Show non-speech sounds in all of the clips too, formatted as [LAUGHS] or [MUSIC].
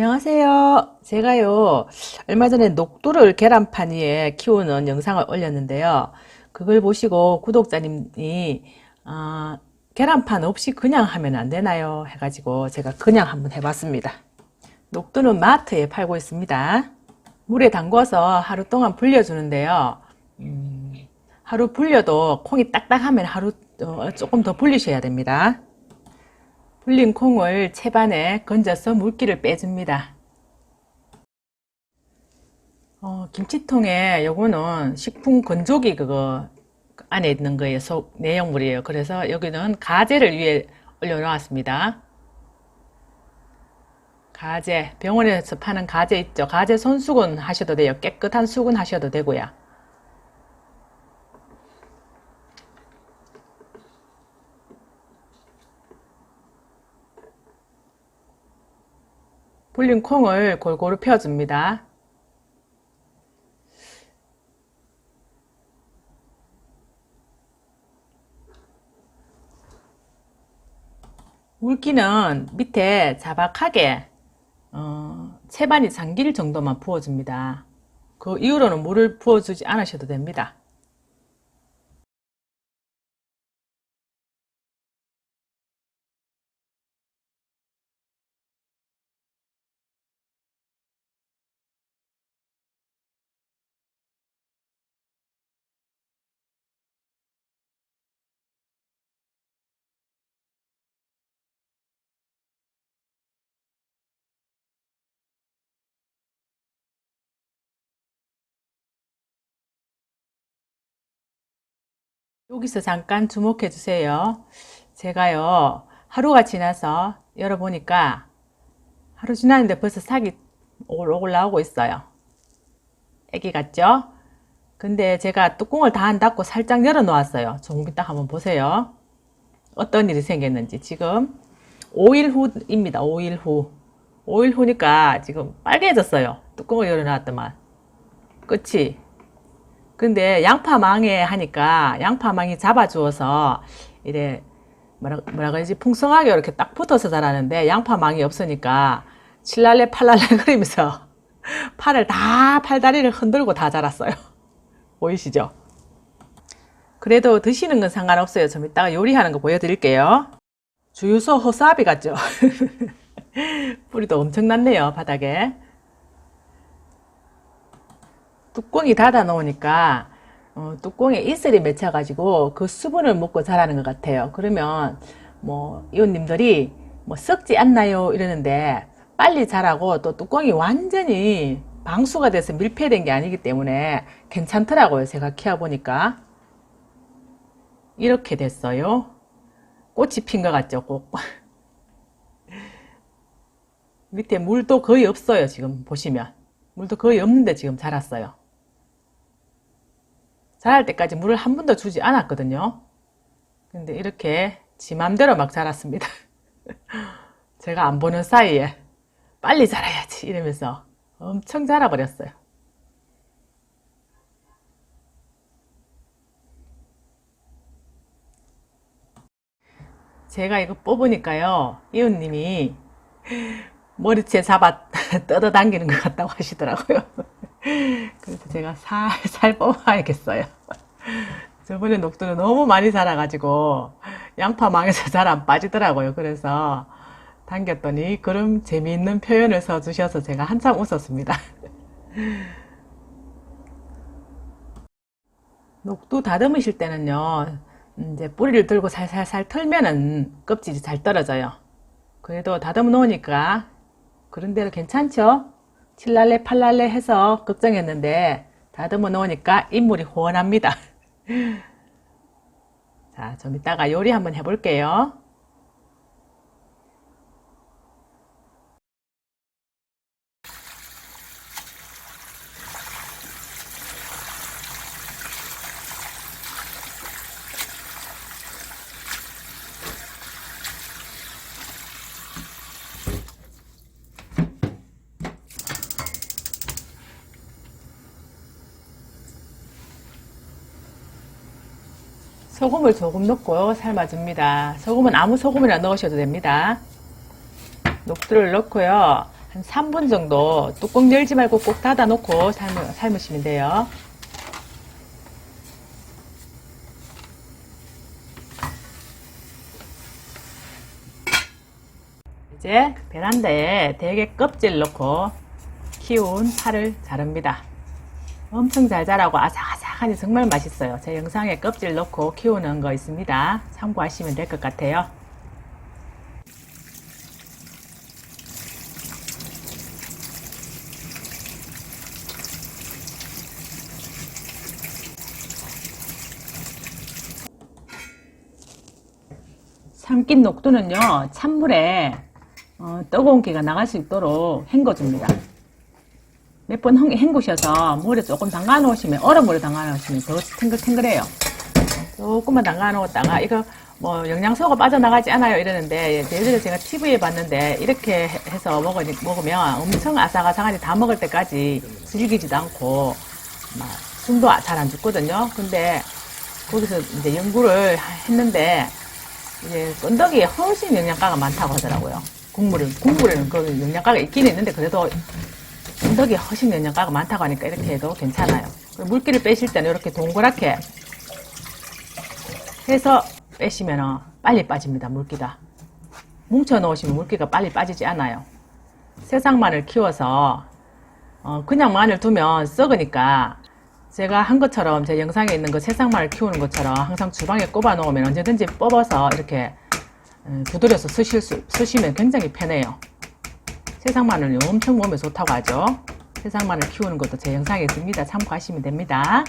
안녕하세요. 제가요, 얼마 전에 녹두를 계란판 위에 키우는 영상을 올렸는데요. 그걸 보시고 구독자님이, 아, 계란판 없이 그냥 하면 안 되나요? 해가지고 제가 그냥 한번 해봤습니다. 녹두는 마트에 팔고 있습니다. 물에 담궈서 하루 동안 불려주는데요. 음, 하루 불려도 콩이 딱딱하면 하루 어, 조금 더 불리셔야 됩니다. 불린 콩을 채반에 건져서 물기를 빼줍니다. 어, 김치통에 요거는 식품 건조기 그거 안에 있는 거예요. 속 내용물이에요. 그래서 여기는 가재를 위에 올려놓았습니다. 가재, 병원에서 파는 가재 있죠. 가재 손수건 하셔도 돼요. 깨끗한 수건 하셔도 되고요. 불린 콩을 골고루 펴줍니다. 물기는 밑에 자박하게 어, 채반이 잠길 정도만 부어줍니다. 그 이후로는 물을 부어주지 않으셔도 됩니다. 여기서 잠깐 주목해 주세요. 제가요, 하루가 지나서 열어보니까 하루 지났는데 벌써 오글오글 나오고 있어요. 애기 같죠? 근데 제가 뚜껑을 다 안 닫고 살짝 열어 놓았어요. 조금 이따 한번 보세요. 어떤 일이 생겼는지. 지금 5일 후입니다. 5일 후. 5일 후니까 지금 빨개졌어요. 뚜껑을 열어 놨더만. 끝이. 근데 양파망에 하니까 양파망이 잡아주어서 이래 뭐라 뭐라 그러지 풍성하게 이렇게 딱 붙어서 자라는데 양파망이 없으니까 칠랄레 팔랄레 [LAUGHS] 그러면서 팔을 다 팔다리를 흔들고 다 자랐어요. [LAUGHS] 보이시죠? 그래도 드시는 건 상관없어요. 좀 이따가 요리하는 거 보여드릴게요. 주유소 허수아비 같죠? [LAUGHS] 뿌리도 엄청났네요, 바닥에. 뚜껑이 닫아 놓으니까 어, 뚜껑에 이슬이 맺혀가지고 그 수분을 먹고 자라는 것 같아요. 그러면 뭐 이웃님들이 뭐 썩지 않나요? 이러는데 빨리 자라고 또 뚜껑이 완전히 방수가 돼서 밀폐된 게 아니기 때문에 괜찮더라고요. 제가 키워보니까 이렇게 됐어요. 꽃이 핀 것 같죠? 꼭 [LAUGHS] 밑에 물도 거의 없어요. 지금 보시면 물도 거의 없는데 지금 자랐어요. 자랄 때까지 물을 한 번도 주지 않았거든요. 근데 이렇게 지 맘대로 막 자랐습니다. [LAUGHS] 제가 안 보는 사이에 빨리 자라야지 이러면서 엄청 자라버렸어요. 제가 이거 뽑으니까요, 이웃님이 머리채 잡아 [LAUGHS] 뜯어당기는 것 같다고 하시더라고요. 그래서 제가 살살 [LAUGHS] 뽑아야겠어요. 저번에 녹두는 너무 많이 자라가지고 양파 망에서 잘 안 빠지더라고요. 그래서 당겼더니 그럼 재미있는 표현을 써주셔서 제가 한참 웃었습니다. [LAUGHS] 녹두 다듬으실 때는요, 이제 뿌리를 들고 살살살 털면은 껍질이 잘 떨어져요. 그래도 다듬어 놓으니까 그런 대로 괜찮죠? 칠랄레 팔랄레 해서 걱정했는데 다듬어 놓으니까 인물이 훤합니다. [LAUGHS] 자, 좀 이따가 요리 한번 해볼게요. 소금을 조금 넣고 삶아줍니다. 소금은 아무 소금이나 넣으셔도 됩니다. 녹두를 넣고요. 한 3분 정도 뚜껑 열지 말고 꼭 닫아 놓고 삶으, 삶으시면 돼요. 이제 베란다에 대게 껍질 넣고 키운 파를 자릅니다. 엄청 잘 자라고 아삭아삭 하니 정말 맛있어요. 제 영상에 껍질 넣고 키우는 거 있습니다. 참고하시면 될 것 같아요. 삼킨 녹두는요, 찬물에 어, 뜨거운 기가 나갈 수 있도록 헹궈줍니다. 몇 번 헹구셔서 물에 조금 담가 놓으시면, 얼음물에 담가 놓으시면 더 탱글탱글해요. 조금만 담가 놓았다가, 이거 뭐 영양소가 빠져나가지 않아요 이러는데, 예전에 제가 TV에 봤는데, 이렇게 해서 먹으, 먹으면 엄청 아삭아삭하니 다 먹을 때까지 질기지도 않고, 막 숨도 잘 안 죽거든요. 근데 거기서 이제 연구를 했는데, 이제 건더기에 훨씬 영양가가 많다고 하더라고요. 국물은 국물에는 그 영양가가 있긴 있는데 그래도 건더기에 훨씬 영양가가 많다고 하니까 이렇게 해도 괜찮아요. 물기를 빼실 때는 이렇게 동그랗게 해서 빼시면 빨리 빠집니다. 물기가 뭉쳐 놓으시면 물기가 빨리 빠지지 않아요. 세상 마늘 키워서 어, 그냥 마늘 두면 썩으니까 제가 한 것처럼 제 영상에 있는 그 세상 마늘 키우는 것처럼 항상 주방에 꼽아 놓으면 언제든지 뽑아서 이렇게 음, 두드려서 쓰실 수, 쓰시면 굉장히 편해요. 세상 마늘이 엄청 몸에 좋다고 하죠. 세상 마늘 키우는 것도 제 영상에 있습니다. 참고하시면 됩니다.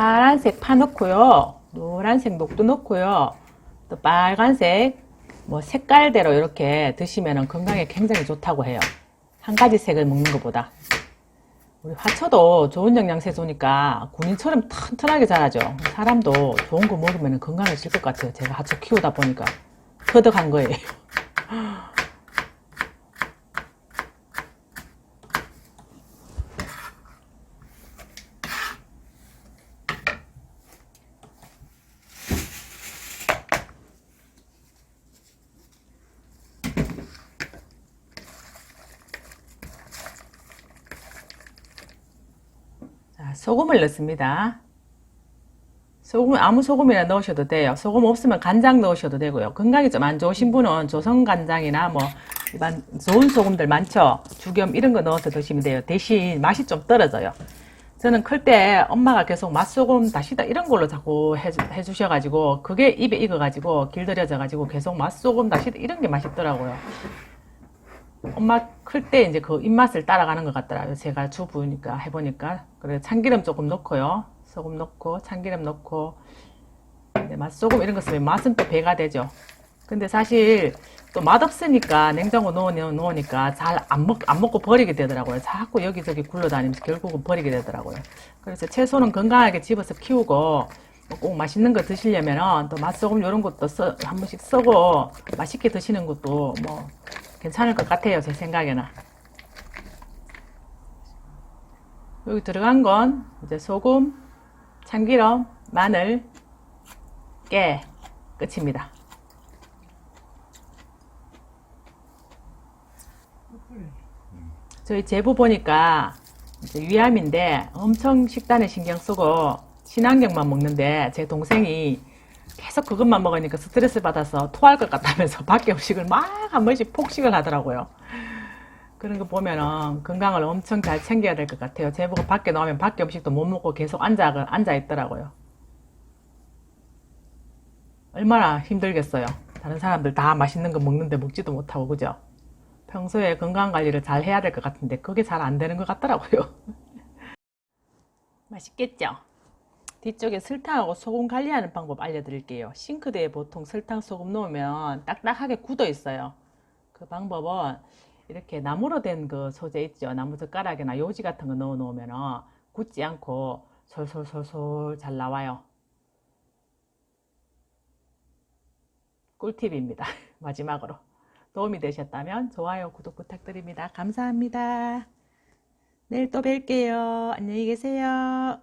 파란색 파 넣고요. 노란색 녹두 넣고요. 또 빨간색 뭐 색깔대로 이렇게 드시면 건강에 굉장히 좋다고 해요. 한 가지 색을 먹는 것보다. 우리 화초도 좋은 영양세 주니까 군인처럼 튼튼하게 자라죠. 사람도 좋은 거 먹으면 건강해질 것 같아요. 제가 화초 키우다 보니까 터득한 거예요. [LAUGHS] 자, 소금을 넣습니다. 소금, 아무 소금이나 넣으셔도 돼요. 소금 없으면 간장 넣으셔도 되고요. 건강이 좀 안 좋으신 분은 조선 간장이나 뭐, 일반 좋은 소금들 많죠? 죽염 이런 거 넣어서 드시면 돼요. 대신 맛이 좀 떨어져요. 저는 클 때 엄마가 계속 맛소금 다시다 이런 걸로 자꾸 해주, 해주셔가지고, 그게 입에 익어가지고, 길들여져가지고, 계속 맛소금 다시다 이런 게 맛있더라고요. 엄마 클 때 이제 그 입맛을 따라가는 것 같더라고요. 제가 주부니까 해보니까. 그래 참기름 조금 넣고요. 소금 넣고 참기름 넣고 네, 맛소금 이런 거 쓰면 맛은 또 배가 되죠. 근데 사실 또 맛없으니까 냉장고 넣어 놓으니까 잘 안 먹, 안 먹고 버리게 되더라고요. 자꾸 여기저기 굴러다니면서 결국은 버리게 되더라고요. 그래서 채소는 건강하게 집어서 키우고 뭐꼭 맛있는 거 드시려면은 또 맛소금 이런 것도 써, 한 번씩 쓰고 맛있게 드시는 것도 뭐 괜찮을 것 같아요. 제 생각에는. 여기 들어간 건 이제 소금, 참기름, 마늘, 깨 끝입니다. 저희 제보 보니까 위암인데 엄청 식단에 신경 쓰고 친환경만 먹는데 제 동생이 계속 그것만 먹으니까 스트레스 받아서 토할 것 같다면서 [LAUGHS] 밖에 음식을 막 한 번씩 폭식을 하더라고요. 그런 거 보면은 건강을 엄청 잘 챙겨야 될 것 같아요. 제보고 밖에 나오면 밖에 음식도 못 먹고 계속 앉아, 앉아 있더라고요. 얼마나 힘들겠어요. 다른 사람들 다 맛있는 거 먹는데 먹지도 못하고, 그죠? 평소에 건강 관리를 잘 해야 될 것 같은데, 그게 잘 안 되는 것 같더라고요. [LAUGHS] 맛있겠죠? 뒤쪽에 설탕하고 소금 관리하는 방법 알려드릴게요. 싱크대에 보통 설탕, 소금 넣으면 딱딱하게 굳어 있어요. 그 방법은 이렇게 나무로 된 그 소재 있죠. 나무 젓가락이나 요지 같은 거 넣어 놓으면 굳지 않고 솔솔솔솔 잘 나와요. 꿀팁입니다. [LAUGHS] 마지막으로 도움이 되셨다면 좋아요, 구독 부탁드립니다. 감사합니다. 내일 또 뵐게요. 안녕히 계세요.